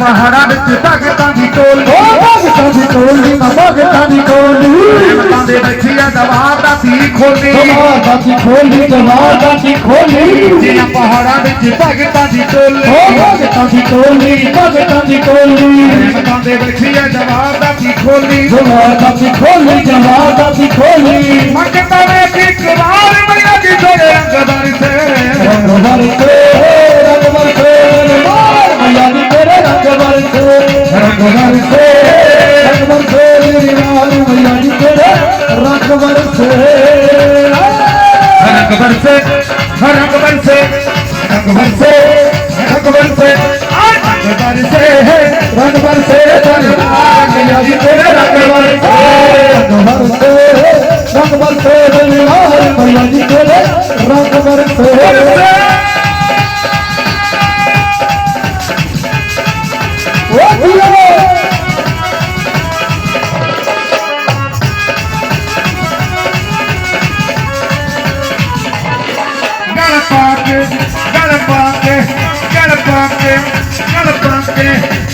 ਪਹਾੜਾਂ ਵਿੱਚ ਭਗਤਾਂ ਦੀ ਟੋਲੀ ਭਗਤਾਂ ਦੀ ਟੋਲੀ ਨਾ ਭਗਤਾਂ ਦੀ ਟੋਲੀ ਪ੍ਰੇਮਤਾਂ ਦੇ ਬੈਠੀ ਆ ਦਵਾਰ ਦਾ ਤੀ ਖੋਲੀ। ਜਵਾਦਾਂ ਦੀ ਖੋਲੀ ਜਵਾਦਾਂ ਦੀ ਖੋਲੀ। ਜਿਹਾਂ ਪਹਾੜਾਂ ਵਿੱਚ ਭਗਤਾਂ ਦੀ ਟੋਲੀ ਭਗਤਾਂ ਦੀ ਟੋਲੀ ਭਗਤਾਂ ਦੀ ਟੋਲੀ ਪ੍ਰੇਮਤਾਂ ਦੇ ਬੈਠੀ ਆ ਦਵਾਰ ਦਾ ਤੀ ਖੋਲੀ। ਜਵਾਦਾਂ ਦੀ ਖੋਲੀ ਜਵਾਦਾਂ ਦੀ ਖੋਲੀ। ਭਗਤਾਂ ਦੇ ਕੀ ਕਰਾਰ ਮਈਆ ਦੀ ਤੇਰੇ ਅੰਗ ਬਰਸੇ ਰੰਗ ਵਰਸੇ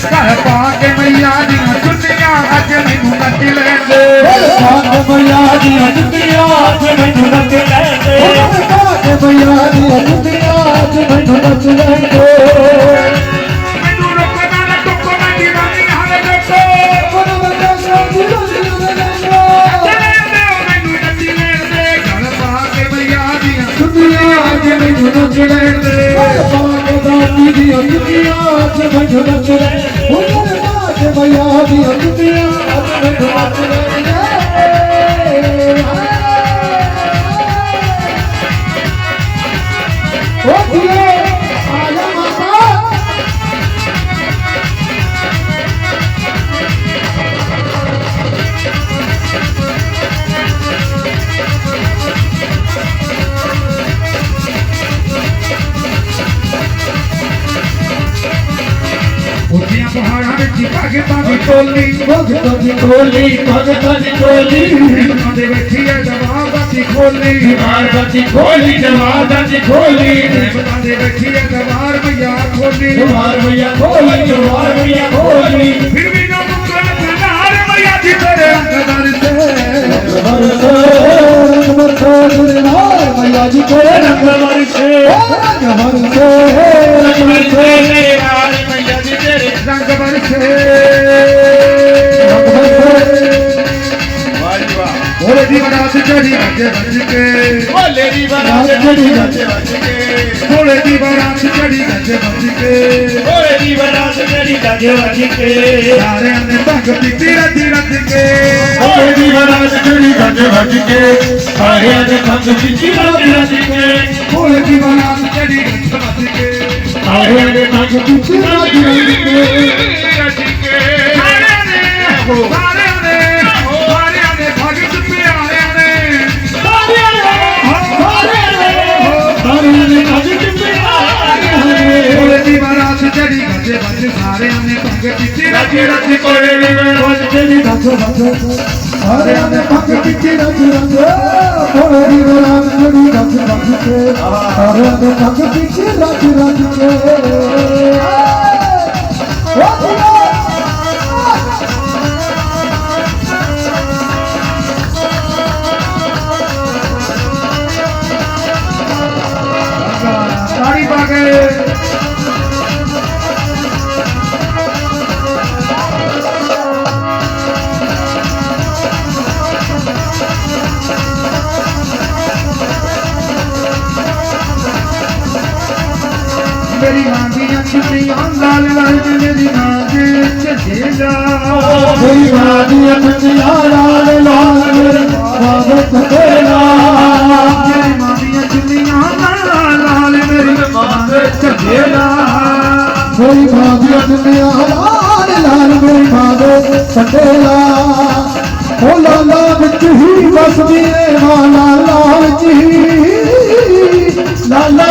ਕੇ ਗਲ ਪਾ ਕੇ ਮਈਆ ਦੀਆਂ ਛੁੱਟੀਆਂ ਅੱਜ ਮੈਨੂੰ ਨੱਚ ਲੈਣ ਦੇ ਕਾਕੇ ਮਈਆ ਦੀ ਅਜਤੀਆਂ ਅੱਜ ਮੈਨੂੰ ਨੱਚ ਲੈਂਦੇ ਕਾਕੇ ਮਈਆ ਦੀ ਅਜਤੀਆਂ ਅੱਜ ਮੈਨੂੰ ਨੱਚ ਲੈਂਦੇ ਮੈਨੂੰ ਰੋਕਣਾ ਨਾ ਟੋਕੋ ਨਾ ਦੀਵਾਨੀ ਹਾਲੇ ਦੇਖੋ ਚਲੇ ਦੇ ਮੈਨੂੰ ਨੱਚ ਲੈਣ ਦੇ ਗਲ ਪਾ ਕੇ ਮਈਆ ਦੀਆਂ ਛੁੱਟੀਆਂ ਅੱਜ ਮੈਨੂੰ ਨੱਚ ਲੈਣ ਦੇ Gracias. বাজি কাগে বাজি তোলি ভজ ভজ তোলি ভজ ভজ তোলি মাঝে বেঠিয়ে জমা বাজি খোলি মার বাজি খোলি জমা বাজি খোলি মাঝে বেঠিয়ে भैया खोली जमार भैया खोली जमार भैया खोली फिर भी ना मुकरा जमार भैया जी तेरे अंगदार से जमार भैया जी से जमार से। ਉਹਦੇ ਦੀ ਬਰਾਤ ਚੜੀ ਵੱਜ ਵੱਜ ਕੇ ਭੋਲੇ ਦੀ ਬਰਾਤ ਚੜੀ ਗੱਜ ਵੱਜ ਕੇ ਭੋਲੇ ਦੀ ਬਰਾਤ ਚੜੀ ਵੱਜ ਵੱਜ ਕੇ ਭੋਲੇ ਦੀ ਬਰਾਤ ਚੜੀ ਗੱਜ ਵੱਜ ਕੇ। ਸਾਰਿਆਂ ਨੇ ਭੰਗ ਪੀਤੀ ਰੱਜ ਰੱਜ ਕੇ। ਭੋਲੇ ਦੀ ਬਰਾਤ ਚੜੀ ਗੱਜ ਵੱਜ ਕੇ। ਸਾਰਿਆਂ ਦੇ ਖੰਗ ਵਿੱਚ ਰੱਜ ਰੱਜ ਕੇ। ਭੋਲੇ ਦੀ ਬਰਾਤ ਚੜੀ ਵੱਜ ਵੱਜ ਕੇ ਸਾਰਿਆਂ ਦੇ ਖੰਗ ਵਿੱਚ ਰੱਜ ਰੱਜ ਕੇ। ਸਾਰਿਆਂ ਨੇ। ਸਾਰਿਆਂ ਬਰਾਤ ਚੜੀ ਵੱਜ ਵੱਜ ਸਾਰਿਆਂ ਨੇ ਭੰਗ ਪੀਤੀ ਰੱਜ ਰੱਜ ਸਾਰਿਆਂ ਦੇ ਪੱਗ ਪਿੱਛੇ ਰੱਜ ਰੱਜ ਭੋਲੇ ਦੀ ਬਰਾਤ ਜਿਹੜੀ ਰੱਜ ਰੱਜ ਕੇ ਸਾਰਿਆਂ ਦੇ ਪੱਗ ਪਿੱਛੇ ਰੱਜ ਰੱਜ ਕੇ ਦੀਆਂ ਛੁੱਟੀਆਂ ਲਾਲ ਲਾਲ ਮੇਰੀ ਮਾਂ ਦੇ ਚੱਲੇਗਾ ਮੇਰੀ ਮਾਂ ਅੱਖੀਆਂ ਲਾਲ ਲਾਲ ਮੇਰੇ ਬਾਬੇ ਤੇਰਾ ਮੇਰੀ ਮਾਂ ਦੀਆਂ ਲਾਲ ਲਾਲ ਮੇਰੀ ਮਾਂ ਦੇ ਚੱਲੇਗਾ ਮੇਰੀ ਅੱਖੀਆਂ ਲਾਲ ਲਾਲ ਮੇਰੀ ਮਾਂ ਦੇ ਉਹ ਲਾਲਾ ਵਿੱਚ ਹੀ ਵਸਦੀ ਏ ਮਾਂ ਲਾਲਾ ਵਿੱਚ ਹੀ ਲਾਲਾ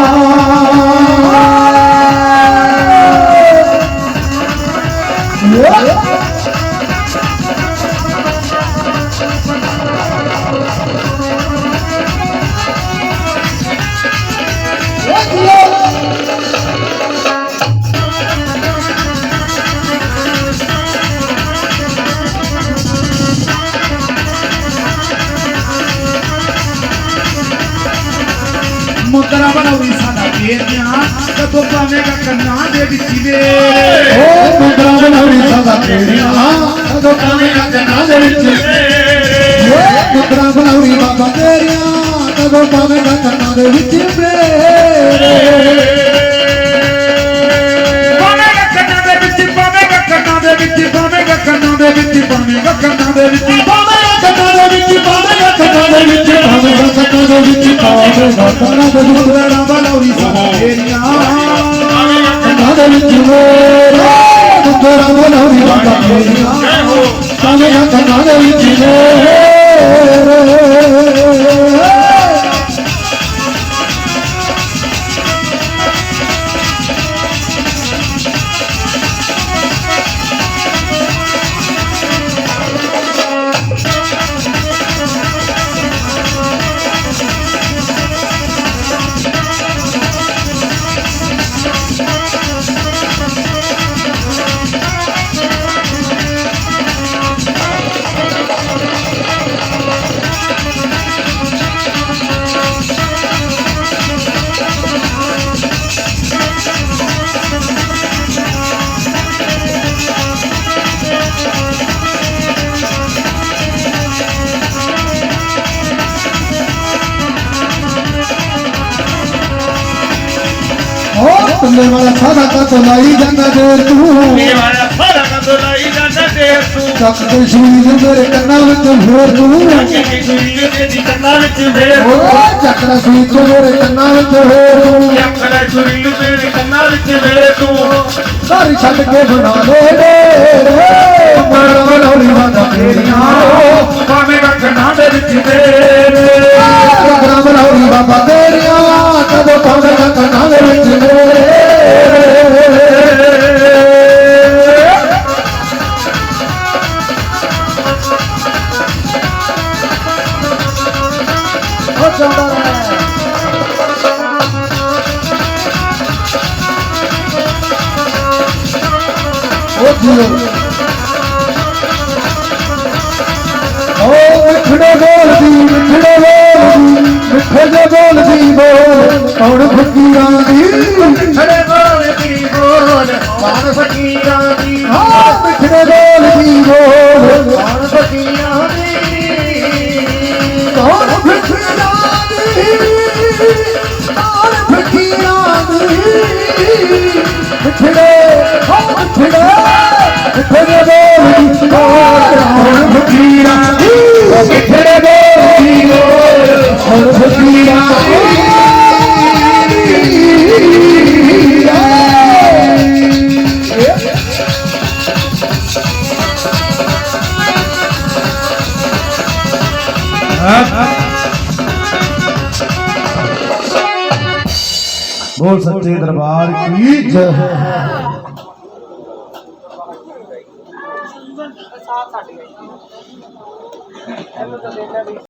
लौरी साडा देर दिया कदो पावे का कन्ना दे विचिले ओ मुंडरा लौरी साडा देरिया कदो पावे का कन्ना दे विचिले ओ मुंडरा लौरी बाबा देरिया कदो पावे का कन्ना दे विचिले બોલો કામે કાકા નાગરી જીવે मेरे वाला थारा का तो लाई जाना देर तू मेरे वाला थारा का तो लाई जाना देर तू तक ते सुई जो मेरे कन्ना विच फेर तू तक ते सुई जो मेरे कन्ना विच फेर ओ चक्र सुई जो मेरे कन्ना विच के बना दे ਰੱਖਣਾ ਦੇ ਵਿੱਚ ਤੇਰੇ ਓ ਜੀਓ ਓ ਮਿੱਠੜੇ ਬੋਲਦੀ ਮਿੱਠੜੇ ਬੋਲਦੀ ਮਿੱਠੇ ਜੇ ਬੋਲਦੀ ਬੋਲ ਕੌਣ ਫਕੀਰਾਂ ਦੀ ਖੜੇ ਬੋਲ ਦੀ ਬੋਲ ਮਾਨ ਫਕੀਰਾਂ ਦੀ ਹਾਂ ਮਿੱਠੜੇ ਬੋਲਦੀ ਬੋਲ ਮਾਨ ਫਕੀਰਾਂ ਦੀ ਕੌਣ ਫਕੀਰਾਂ ਦੀ ਕੌਣ ਫਕੀਰਾਂ ਦੀ ਮਿੱਠੜੇ ਹੋ ਮਿੱਠੜੇ ਮਿੱਠੜੇ गोल ਹੁਣ ਫਕੀਰਾ ਉਹ ਕਿਥੜੇ ਗੋਲ ਦੀ ਗੋਲ ਹੁਣ ਫਕੀਰਾ बोल सच्चे दरबार की जय